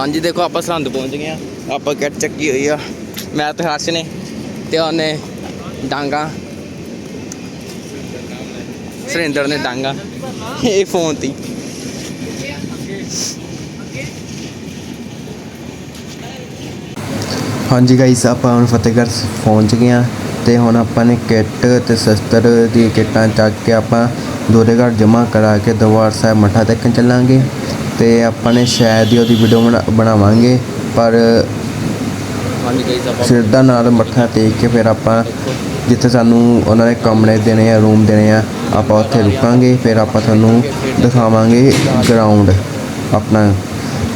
ਹਾਂਜੀ, ਦੇਖੋ ਆਪਾਂ ਸਰਹੰਦ ਪਹੁੰਚ ਗਏ ਆ ਆਪਾਂ ਕਿੱਟ ਚੱਕੀ ਹੋਈ ਆ। ਮੈਂ ਤੇ ਹਰਸ਼ ਨੇ ਤੇ ਉਹਨੇ ਡਾਂਗਾ। ਸੁਰਿੰਦਰ ਨੇ ਡਾਂਗਾ। ਇਹ ਫੋਨ ਤੀ। ਹਾਂਜੀ ਗਾਈਸ ਆਪਾਂ ਹੁਣ ਫਤਿਹਗੜ੍ਹ ਪਹੁੰਚ ਗਏ ਹਾਂ ਤੇ ਹੁਣ ਆਪਾਂ ਨੇ ਕਿੱਟ ਤੇ ਸ਼ਸਤਰ ਦੀ ਕਿੱਟਾਂ ਚੱਕ ਕੇ ਆਪਾਂ ਦੋਰੇਗੜ੍ਹ ਜਮ੍ਹਾਂ ਕਰਾ ਕੇ ਦਰਬਾਰ ਸਾਹਿਬ ਮੱਠਾ ਟੇਕਣ ਚੱਲਾਂਗੇ। ਤੇ ਆਪਾਂ ਨੇ ਸ਼ਾਇਦ ਹੀ ਉਹਦੀ ਵੀਡੀਓ ਬਣਾ- ਬਣਾਵਾਂਗੇ ਪਰ ਆਪਾਂ ਸ਼ਰਧਾ ਨਾਲ ਮੱਥਾ ਟੇਕ ਕੇ ਫਿਰ ਆਪਾਂ ਜਿੱਥੇ ਸਾਨੂੰ ਉਹਨਾਂ ਨੇ ਕਮਰੇ ਦੇਣੇ ਆ ਰੂਮ ਦੇਣੇ ਆ ਆਪਾਂ ਉੱਥੇ ਰੁਕਾਂਗੇ ਫਿਰ ਆਪਾਂ ਤੁਹਾਨੂੰ ਦਿਖਾਵਾਂਗੇ ਗਰਾਊਂਡ ਆਪਣਾ।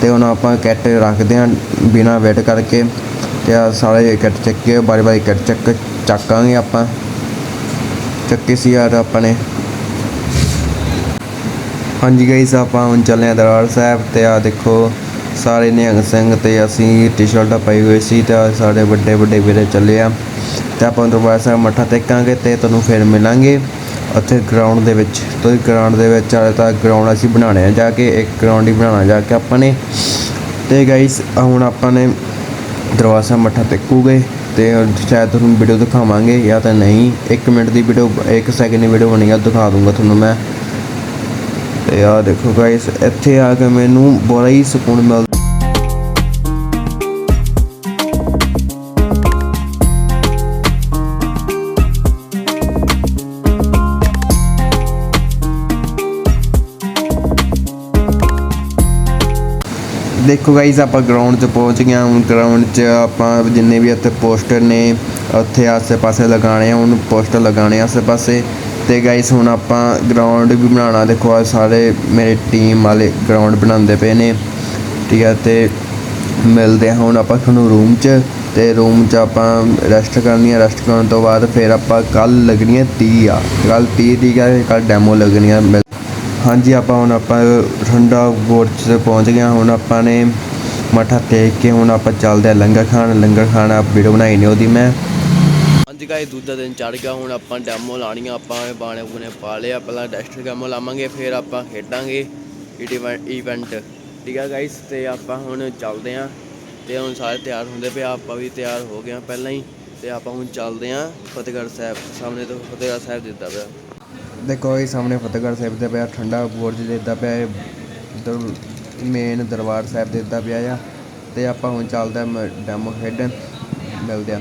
ਤੇ ਹੁਣ ਆਪਾਂ ਕਿੱਟ ਰੱਖਦੇ ਹਾਂ ਬਿਨਾ ਵੇਟ ਕਰਕੇ ਤੇ ਆ ਸਾਰੇ ਕਿੱਟ ਚੱਕ ਕੇ ਬਾਰੀ ਬਾਰੀ ਕਿੱਟ ਚੱਕ ਚੱਕਾਂਗੇ ਆਪਾਂ। ਚੱਕੇ ਸੀ ਯਾਰ ਆਪਾਂ ਨੇ। ਹਾਂਜੀ ਗਾਈਸ ਆਪਾਂ ਹੁਣ ਚੱਲੇ ਆ ਦਰਬਾਰ ਸਾਹਿਬ ਤੇ ਆ ਦੇਖੋ ਸਾਰੇ ਨਿਹੰਗ ਸਿੰਘ ਤੇ ਅਸੀਂ ਟੀ-ਸ਼ਰਟਾਂ ਪਾਈ ਹੋਈ ਸੀ ਤੇ ਆਹ ਸਾਡੇ ਵੱਡੇ ਵੱਡੇ ਵੀਰੇ ਚੱਲੇ ਆ। ਤੇ ਆਪਾਂ ਦਰਬਾਰ ਸਾਹਿਬ ਮੱਥਾ ਟੇਕਾਂਗੇ ਤੇ ਤੁਹਾਨੂੰ ਫਿਰ ਮਿਲਾਂਗੇ ਉੱਥੇ ਗਰਾਊਂਡ ਦੇ ਵਿੱਚ। ਤੋਂ ਗਰਾਊਂਡ ਦੇ ਵਿੱਚ ਆਲੇ ਤਾਂ ਗਰਾਊਂਡ ਅਸੀਂ ਬਣਾਉਣੇ ਆ ਜਾ ਕੇ, ਇੱਕ ਗਰਾਊਂਡ ਹੀ ਬਣਾਉਣਾ ਜਾ ਕੇ ਆਪਾਂ ਨੇ। ਤੇ ਗਾਈਸ ਹੁਣ ਆਪਾਂ ਨੇ ਦਰਬਾਰ ਸਾਹਿਬ ਮੱਠਾ ਟੇਕੂਗੇ ਤੇ ਸ਼ਾਇਦ ਤੁਹਾਨੂੰ ਵੀਡੀਓ ਦਿਖਾਵਾਂਗੇ ਜਾਂ ਤਾਂ ਨਹੀਂ। 1 ਮਿੰਟ ਦੀ ਵੀਡੀਓ 1 ਸੈਕਿੰਡ ਦੀ ਵੀਡੀਓ ਬਣੀ ਆ, ਦਿਖਾ ਦੂੰਗਾ ਤੁਹਾਨੂੰ ਮੈਂ। ਤੇ ਆ ਦੇਖੋ ਗਾਇਸ ਇੱਥੇ ਆ ਕੇ ਮੈਨੂੰ ਬੜਾ ਹੀ ਸਕੂਨ ਮਿਲਦਾ। ਦੇਖੋ ਗਾਈਸ ਆਪਾਂ ਗਰਾਊਂਡ 'ਚ ਪਹੁੰਚ ਗਏ ਹਾਂ। ਹੁਣ ਗਰਾਊਂਡ 'ਚ ਆਪਾਂ ਜਿੰਨੇ ਵੀ ਇੱਥੇ ਪੋਸਟਰ ਨੇ, ਉੱਥੇ ਆਸੇ-ਪਾਸੇ ਲਗਾਣੇ ਆ। ਹੁਣ ਪੋਸਟਰ ਲਗਾਣੇ ਆਸੇ-ਪਾਸੇ। ਤੇ ਗਾਈਸ ਹੁਣ ਆਪਾਂ ਗਰਾਊਂਡ ਵੀ ਬਣਾਉਣਾ। ਦੇਖੋ ਆ ਸਾਰੇ ਮੇਰੇ ਟੀਮ ਵਾਲੇ ਗਰਾਊਂਡ ਬਣਾਉਂਦੇ ਪਏ ਨੇ। ਠੀਕ ਹੈ ਤੇ ਮਿਲਦੇ ਹਾਂ ਹੁਣ ਆਪਾਂ ਤੁਹਾਨੂੰ ਰੂਮ 'ਚ। ਤੇ ਰੂਮ 'ਚ ਆਪਾਂ ਰੈਸਟ ਕਰਨੀ ਹੈ ਰੈਸਟ ਕਰਨ ਤੋਂ ਬਾਅਦ ਫਿਰ ਆਪਾਂ ਕੱਲ ਲੱਗਣੀ ਹੈ 30 ਆ। ਕੱਲ 30 ਦੀ ਕੱਲ ਡੈਮੋ ਲੱਗਣੀ ਆ। ਮਿਲ- ਹਾਂਜੀ, ਆਪਾਂ ਹੁਣ ਆਪਾਂ ਠੰਡਾ ਬੋਰਡ 'ਚ ਪਹੁੰਚ ਗਏ ਹੁਣ ਆਪਾਂ ਨੇ ਮੱਠਾ ਟੇਕ ਕੇ ਹੁਣ ਆਪਾਂ ਚੱਲਦੇ ਆ ਲੰਗਰ ਖਾਣ। ਲੰਗਰ ਖਾਣ ਵੀਡੀਓ ਬਣਾਈ ਨੇ ਉਹਦੀ ਮੈਂ। ਹਾਂਜੀ ਗਾਈ ਦੂਜਾ ਦਿਨ ਚੜ ਗਿਆ। ਹੁਣ ਆਪਾਂ ਡੈਮੋ ਲਾਣੀਆਂ ਆਪਾਂ ਬਾਣੇ ਬੁਣੇ ਪਾ ਲਿਆ ਪਹਿਲਾਂ ਡੈਸਟ ਡੈਮੋ ਲਾਵਾਂਗੇ, ਫਿਰ ਆਪਾਂ ਖੇਡਾਂਗੇ ਇਵੈਂਟ ਠੀਕ ਆ ਗਾਈਸ ਤੇ ਆਪਾਂ ਹੁਣ ਚੱਲਦੇ ਆਂ। ਤੇ ਹੁਣ ਸਾਰੇ ਤਿਆਰ ਹੁੰਦੇ ਪਏ ਆਪਾਂ ਵੀ ਤਿਆਰ ਹੋ ਗਏ ਆਂ ਪਹਿਲਾਂ ਹੀ। ਤੇ ਆਪਾਂ ਹੁਣ ਚੱਲਦੇ ਆਂ ਫਤਿਹਗੜ੍ਹ ਸਾਹਿਬ, ਸਾਹਮਣੇ ਤੋਂ ਫਤਿਹਗੜ੍ਹ ਸਾਹਿਬ ਦਿੱਤਾ ਪਿਆ। ਦੇਖੋ ਇਹ ਸਾਹਮਣੇ ਫਤਿਹਗੜ੍ਹ ਸਾਹਿਬ ਦਾ ਪਿਆ, ਠੰਡਾ ਬੁਰਜ ਦਿੱਤਾ ਪਿਆ ਇਧਰ ਮੇਨ ਦਰਬਾਰ ਸਾਹਿਬ ਦਿੱਤਾ ਪਿਆ ਆ। ਤੇ ਆਪਾਂ ਹੁਣ ਚੱਲਦੇ ਆ ਡੈਮੋ ਖੇਡਣ। ਮਿਲਦੇ ਆ।